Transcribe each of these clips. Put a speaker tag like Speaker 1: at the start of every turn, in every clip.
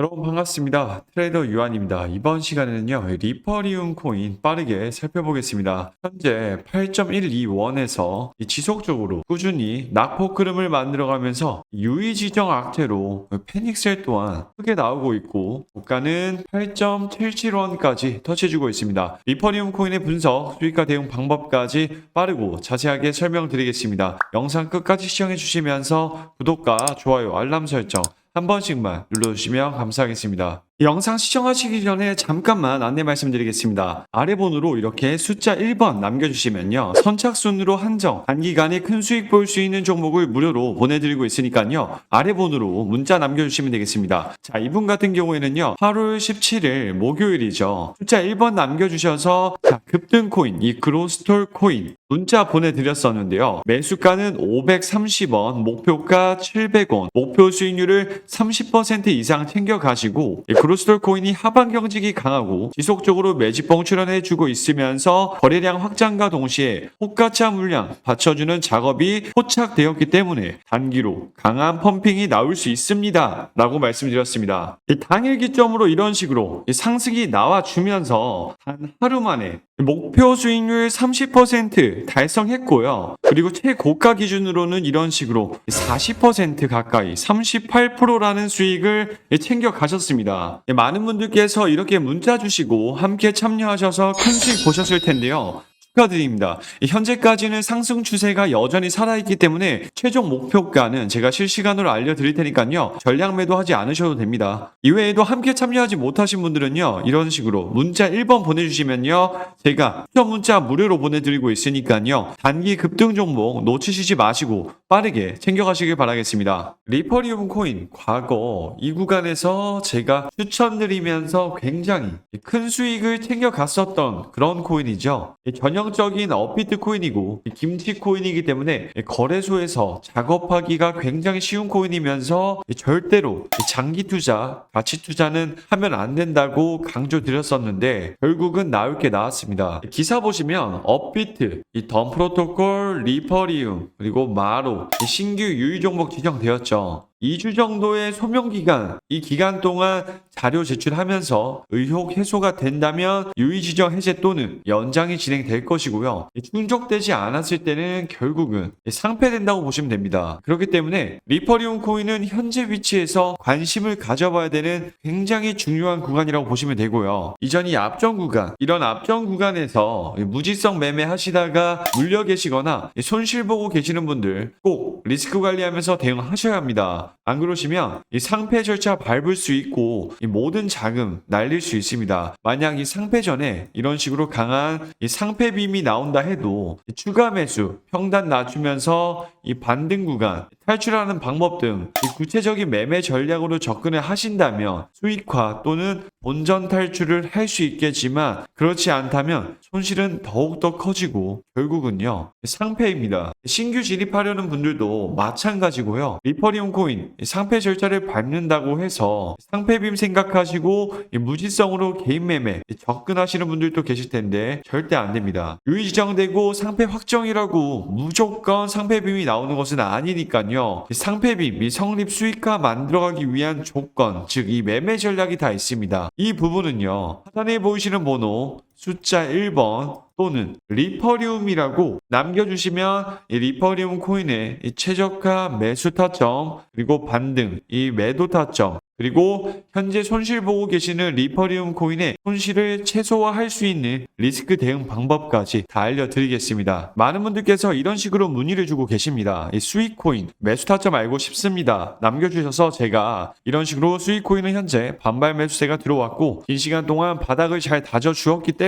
Speaker 1: 여러분 반갑습니다. 트레이더 유한입니다. 이번 시간에는요, 리퍼리움 코인 빠르게 살펴보겠습니다. 현재 8.121에서 지속적으로 꾸준히 낙폭 흐름을 만들어가면서 유의 지정 악재로 페닉셀 또한 크게 나오고 있고, 고가는 8.771까지 터치해주고 있습니다. 리퍼리움 코인의 분석, 수익과 대응 방법까지 빠르고 자세하게 설명드리겠습니다. 영상 끝까지 시청해주시면서 구독과 좋아요, 알람 설정, 한 번씩만 눌러주시면 감사하겠습니다. 이 영상 시청하시기 전에 잠깐만 안내 말씀드리겠습니다. 아래 번호로 이렇게 숫자 1번 남겨주시면요. 선착순으로 한정, 단기간에 큰 수익 볼 수 있는 종목을 무료로 보내드리고 있으니까요. 아래 번호로 문자 남겨주시면 되겠습니다. 자, 이분 같은 경우에는요. 8월 17일 목요일이죠. 숫자 1번 남겨주셔서 자, 급등 코인, 이 그로스톨 코인 문자 보내드렸었는데요. 매수가는 530원, 목표가 700원, 목표 수익률을 30% 이상 챙겨가시고 이 그로스톨 코인이 하반 경직이 강하고 지속적으로 매집봉 출현해주고 있으면서 거래량 확장과 동시에 호가차 물량 받쳐주는 작업이 포착되었기 때문에 단기로 강한 펌핑이 나올 수 있습니다. 라고 말씀드렸습니다. 이 당일 기점으로 이런 식으로 이 상승이 나와주면서 단 하루 만에 목표 수익률 30% 달성했고요. 그리고 최고가 기준으로는 이런 식으로 40% 가까이 38%라는 수익을 챙겨 가셨습니다. 많은 분들께서 이렇게 문자 주시고 함께 참여하셔서 큰 수익 보셨을 텐데요. 축하드립니다. 현재까지는 상승 추세가 여전히 살아있기 때문에 최종 목표가는 제가 실시간으로 알려드릴 테니까요. 전량 매도하지 않으셔도 됩니다. 이외에도 함께 참여하지 못하신 분들은요. 이런 식으로 문자 1번 보내주시면요. 제가 추천 문자 무료로 보내드리고 있으니까요. 단기 급등 종목 놓치시지 마시고 빠르게 챙겨가시길 바라겠습니다. 리퍼리움 코인 과거 이 구간에서 제가 추천드리면서 굉장히 큰 수익을 챙겨갔었던 그런 코인이죠. 전형 적인 업비트 코인이고 김치 코인이기 때문에 거래소에서 작업하기가 굉장히 쉬운 코인이면서 절대로 장기 투자, 가치 투자는 하면 안 된다고 강조드렸었는데 결국은 나올 게 나왔습니다. 기사 보시면 업비트, 이덤 프로토콜, 리퍼리움, 그리고 마로 이 신규 유의 종목 지정되었죠. 2주 정도의 소명 기간, 이 기간 동안 자료 제출하면서 의혹 해소가 된다면 유의 지정 해제 또는 연장이 진행될 것이고요. 충족되지 않았을 때는 결국은 상폐된다고 보시면 됩니다. 그렇기 때문에 리퍼리움 코인은 현재 위치에서 관심을 가져봐야 되는 굉장히 중요한 구간이라고 보시면 되고요. 이전 이 앞전 구간, 이런 앞전 구간에서 무지성 매매 하시다가 물려 계시거나 손실 보고 계시는 분들 꼭 리스크 관리하면서 대응하셔야 합니다. 안 그러시면 이 상패 절차 밟을 수 있고 이 모든 자금 날릴 수 있습니다. 만약 이 상패 전에 이런 식으로 강한 이 상패 빔이 나온다 해도 이 추가 매수, 평단 낮추면서 이 반등 구간, 탈출하는 방법 등이 구체적인 매매 전략으로 접근을 하신다면 수익화 또는 본전 탈출을 할 수 있겠지만 그렇지 않다면 손실은 더욱더 커지고 결국은요 상패입니다. 신규 진입하려는 분들도 마찬가지고요. 리퍼리움 코인 상패 절차를 밟는다고 해서 상패빔 생각하시고 이 무지성으로 개인 매매 접근하시는 분들도 계실 텐데 절대 안 됩니다. 유의 지정되고 상패 확정이라고 무조건 상패빔이 나오는 것은 아니니까요. 이 상패빔, 이 성립 수익화 만들어가기 위한 조건, 즉 이 매매 전략이 다 있습니다. 이 부분은요. 하단에 보이시는 번호 숫자 1번 또는 리퍼리움이라고 남겨주시면 이 리퍼리움 코인의 이 최저가 매수 타점 그리고 반등 이 매도 타점 그리고 현재 손실 보고 계시는 리퍼리움 코인의 손실을 최소화할 수 있는 리스크 대응 방법까지 다 알려드리겠습니다. 많은 분들께서 이런 식으로 문의를 주고 계십니다. 이 수익 코인 매수 타점 알고 싶습니다. 남겨주셔서 제가 이런 식으로 수익 코인은 현재 반발 매수세가 들어왔고 긴 시간 동안 바닥을 잘 다져 주었기 때문에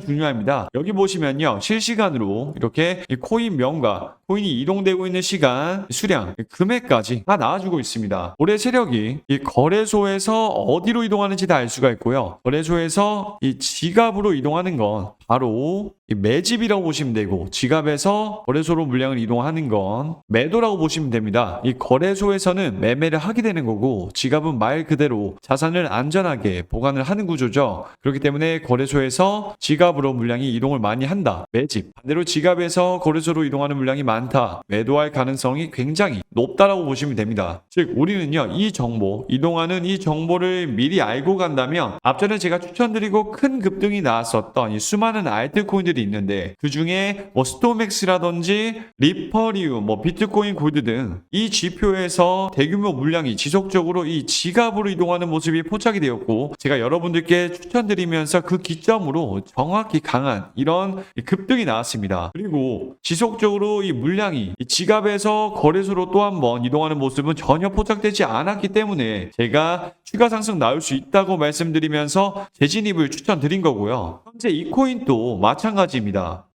Speaker 1: 중요합니다. 여기 보시면요. 실시간으로 이렇게 이 코인 명과 코인이 이동되고 있는 시간, 수량, 금액까지 다 나와주고 있습니다. 올해 세력이 이 거래소에서 어디로 이동하는지 다 알 수가 있고요. 거래소에서 이 지갑으로 이동하는 건 바로 이 매집이라고 보시면 되고 지갑에서 거래소로 물량을 이동하는 건 매도라고 보시면 됩니다. 이 거래소에서는 매매를 하게 되는 거고 지갑은 말 그대로 자산을 안전하게 보관을 하는 구조죠. 그렇기 때문에 거래소에서 지갑 으로 물량이 이동을 많이 한다. 매집. 반대로 지갑에서 거래소로 이동하는 물량이 많다. 매도할 가능성이 굉장히 높다라고 보시면 됩니다. 즉 우리는요 이 정보 이동하는 이 정보를 미리 알고 간다면 앞전에 제가 추천드리고 큰 급등이 나왔었던 이 수많은 알트코인들이 있는데 그 중에 뭐 스토맥스라든지 리퍼리움, 뭐 비트코인 골드 등 이 지표에서 대규모 물량이 지속적으로 이 지갑으로 이동하는 모습이 포착이 되었고 제가 여러분들께 추천드리면서 그 기점으로 정확 히 강한 이런 급등이 나왔습니다. 그리고 지속적으로 이 물량이 이 지갑에서 거래소로 또 한번 이동하는 모습은 전혀 포착되지 않았기 때문에 제가 추가 상승 나올 수 있다고 말씀드리면서 재진입을 추천드린 거고요. 현재 이 코인도 마찬가지입니다.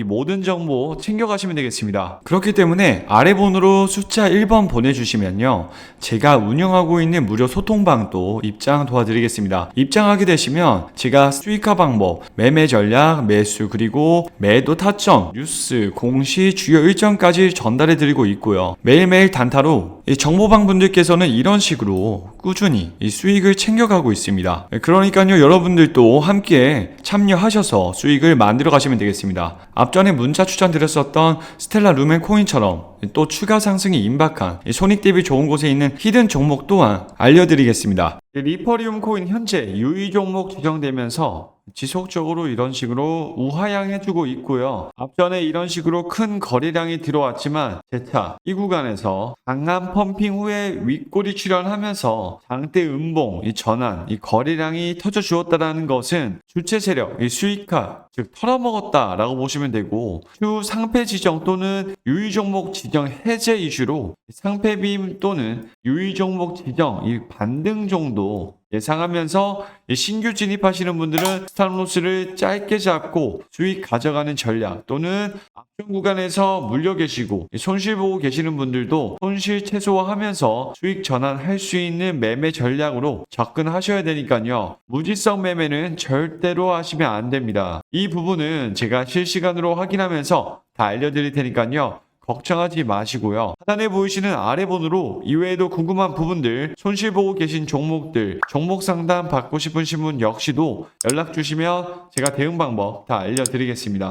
Speaker 1: 이 모든 정보 챙겨가시면 되겠습니다. 그렇기 때문에 아래 번호로 숫자 1번 보내주시면요. 제가 운영하고 있는 무료 소통방도 입장 도와드리겠습니다. 입장하게 되시면 제가 수익화 방법, 매매 전략, 매수 그리고 매도 타점, 뉴스, 공시, 주요 일정까지 전달해 드리고 있고요. 매일매일 단타로 이 정보방 분들께서는 이런 식으로 꾸준히 이 수익을 챙겨가고 있습니다. 그러니까요, 여러분들도 함께 참여하셔서 수익을 만들어 가시면 되겠습니다. 앞전에 문자 추천드렸었던 스텔라 루멘 코인처럼 또 추가 상승이 임박한 이 손익 대비 좋은 곳에 있는 히든 종목 또한 알려드리겠습니다. 리퍼리움 코인 현재 유의 종목 지정되면서 지속적으로 이런 식으로 우하향해주고 있고요. 앞전에 이런 식으로 큰 거래량이 들어왔지만 재차 이 구간에서 강한 펌핑 후에 윗골이 출현하면서 장대 음봉, 이 전환, 이 거래량이 터져 주었다라는 것은 주체 세력, 이 수익화, 즉 털어먹었다라고 보시면 되고 추 상패 지정 또는 유의 종목 지정 해제 이슈로 상패빔 또는 유의 종목 지정 이 반등 정도 예상하면서 이 신규 진입하시는 분들은 스탑로스를 짧게 잡고 수익 가져가는 전략 또는 앞전 구간에서 물려 계시고 이 손실 보고 계시는 분들도 손실 최소화하면서 수익 전환할 수 있는 매매 전략으로 접근하셔야 되니까요. 무지성 매매는 절대로 하시면 안 됩니다. 이 부분은 제가 실시간으로 확인하면서 다 알려드릴 테니까요. 걱정하지 마시고요. 하단에 보이시는 아래 번호로 이외에도 궁금한 부분들, 손실 보고 계신 종목들, 종목 상담 받고 싶으신 분 역시도 연락 주시면 제가 대응 방법 다 알려드리겠습니다.